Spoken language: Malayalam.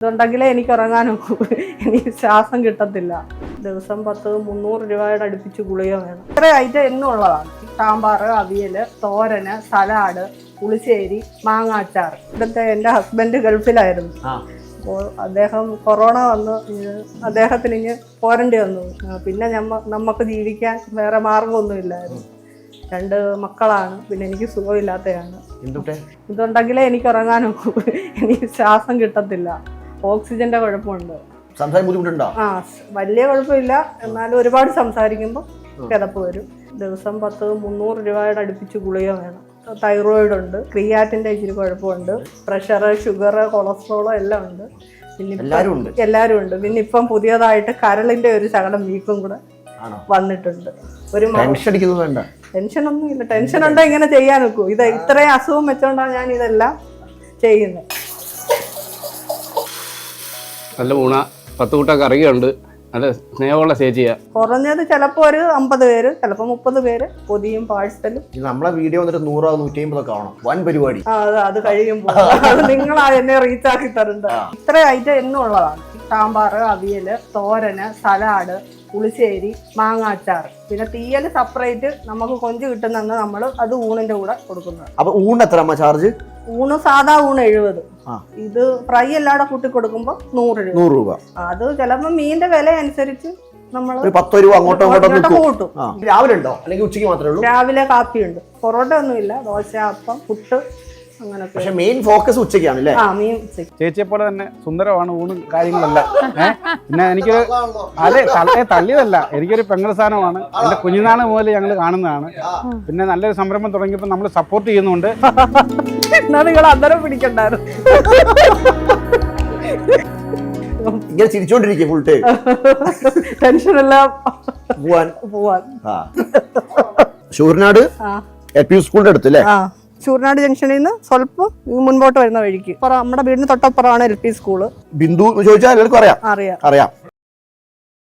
ഇതുണ്ടെങ്കിലേ എനിക്ക് ഉറങ്ങാനോ എനിക്ക് ശ്വാസം കിട്ടത്തില്ല. ദിവസം പത്ത് മുന്നൂറ് രൂപയുടെ അടുപ്പിച്ച് ഗുളിക വേണം. ഇത്ര ഐറ്റം എന്നും ഉള്ളതാണ്. സാമ്പാർ അവിയൽ തോരന് സലാഡ് പുളിശ്ശേരി മാങ്ങാച്ചാർ ഇവിടുത്തെ എന്റെ ഹസ്ബൻഡ് ഗൾഫിലായിരുന്നു. അപ്പോൾ അദ്ദേഹം കൊറോണ വന്ന് അദ്ദേഹത്തിന് ഇനി പോരേണ്ടി വന്നു. പിന്നെ ഞമ്മ നമുക്ക് ജീവിക്കാൻ വേറെ മാർഗമൊന്നുമില്ലായിരുന്നു രണ്ട് മക്കളാണ്. പിന്നെ എനിക്ക് സുഖമില്ലാത്തതാണ് ഇതുണ്ടെങ്കിലേ എനിക്ക് ഉറങ്ങാനോ എനിക്ക് ശ്വാസം കിട്ടത്തില്ല. ഓക്സിജന്റെ കുഴപ്പമുണ്ട്. സംസാരം ബുദ്ധിമുട്ടുണ്ടോ? ആ വലിയ കുഴപ്പമില്ല. എന്നാലും ഒരുപാട് സംസാരിക്കുമ്പോൾ കിടപ്പ് വരും. ദിവസം പത്ത് മുന്നൂറ് രൂപയുടെ അടുപ്പിച്ച് ഗുളിക വേണം. തൈറോയിഡ് ഉണ്ട് ക്രിയാറ്റിന്റെ ഇച്ചിരി കുഴപ്പമുണ്ട്. പ്രഷർ ഷുഗർ കൊളസ്ട്രോൾ എല്ലാം ഉണ്ട്. പിന്നെ എല്ലാരും ഉണ്ട്. എല്ലാവരും ഉണ്ട്. പിന്നെ ഇപ്പം പുതിയതായിട്ട് കരളിന്റെ ഒരു ശകലം വീക്കും കൂടെ വന്നിട്ടുണ്ട്. ഒരു ടെൻഷൻ ഒന്നും ഇല്ല ടെൻഷൻ ഉണ്ടോ ഇങ്ങനെ ചെയ്യാൻ നോക്കൂ ഇത് ഇത്രയും അസുഖം വെച്ചോണ്ടാണ് ഞാൻ ഇതെല്ലാം ചെയ്യുന്നത്. നല്ല ഊണ. പത്ത് കൂട്ട കറിയുണ്ട് നല്ല സ്നേഹമുള്ള ചേച്ചിയാ. കുറഞ്ഞത് ചിലപ്പോ ഒരു അമ്പത് പേര് ചിലപ്പോ മുപ്പത് പേര് പൊതിയും പാഴ്സലും. നമ്മളെ വീഡിയോ വന്നിട്ട് നൂറോ നൂറ്റി അമ്പതൊക്കെ ആവണം. വൻ പരിപാടി. ആ, അത് അത് കഴിയുമ്പോൾ നിങ്ങൾ എന്നെ റീച്ച് ആക്കി തരണ്ട. ഇത്ര ഐറ്റം എന്നും ഉള്ളതാണ് സാമ്പാർ അവിയൽ തോരന് സലാഡ് പുളിശ്ശേരി മാങ്ങാച്ചാർ പിന്നെ തീയൽ സെപ്പറേറ്റ് നമുക്ക് കൊഞ്ച് കിട്ടുന്നെന്ന് നമ്മൾ അത് ഊണിന്റെ കൂടെ കൊടുക്കുന്നത്. അപ്പൊ ഊണ് എത്ര അമ്മ ചാർജ് ഊണ് സാധാ ഊണ് എഴുപത്. ഇത് ഫ്രൈ എല്ലാടെ കൂട്ടി കൊടുക്കുമ്പോൾ നൂറ് രൂപ. നൂറ് രൂപ. അത് ചിലപ്പോൾ മീനിന്റെ വില അനുസരിച്ച് നമ്മൾ പത്തോ രൂപ അങ്ങോട്ടോ ഇങ്ങോട്ടോ കൂട്ടും. രാവിലെ ഉണ്ടോ? അല്ലെങ്കിൽ ഉച്ചയ്ക്ക് മാത്രമേ ഉള്ളൂ? രാവിലെ കാപ്പിയുണ്ട്. പൊറോട്ട ഒന്നുമില്ല. ദോശ അപ്പം പുട്ട് പക്ഷെ മെയിൻ ഫോക്കസ് ഉച്ചയ്ക്കാണ് ചേച്ചിയെ പോലെ തന്നെ സുന്ദരമാണ് ഊണ് കാര്യങ്ങളല്ല. പിന്നെ എനിക്കൊരു അതെ തള്ളേ തള്ളിയതല്ല. എനിക്കൊരു പെങ്ങൾ സ്ഥാനമാണ്. എന്റെ കുഞ്ഞുനാൾ മുതൽ ഞങ്ങൾ കാണുന്നതാണ്. പിന്നെ നല്ലൊരു സംരംഭം തുടങ്ങിയപ്പോൾ നമ്മൾ സപ്പോർട്ട് ചെയ്യുന്നുണ്ട്. എന്നാ നിങ്ങൾ അന്നേരം പിടിക്കണ്ടായിരുന്നു. ഇങ്ങനെ ചിരിച്ചോണ്ടിരിക്കും ഫുൾ ടൈം ടെൻഷനെല്ലാം പോവാൻ. പോവാൻ. ആ. എൽ പി സ്കൂളിന്റെ അടുത്ത് അല്ലേ ചൂർനാട് ജംഗ്ഷനിൽ നിന്ന് സ്വല്പം മുൻപോട്ട് വരുന്ന വഴിക്ക്. നമ്മുടെ വീടിന് തൊട്ടപ്പുറമാണ് എൽ പി സ്കൂൾ. ബിന്ദു ചോദിച്ചാൽ എല്ലാവർക്കും അറിയാം. അറിയാം. അറിയാം.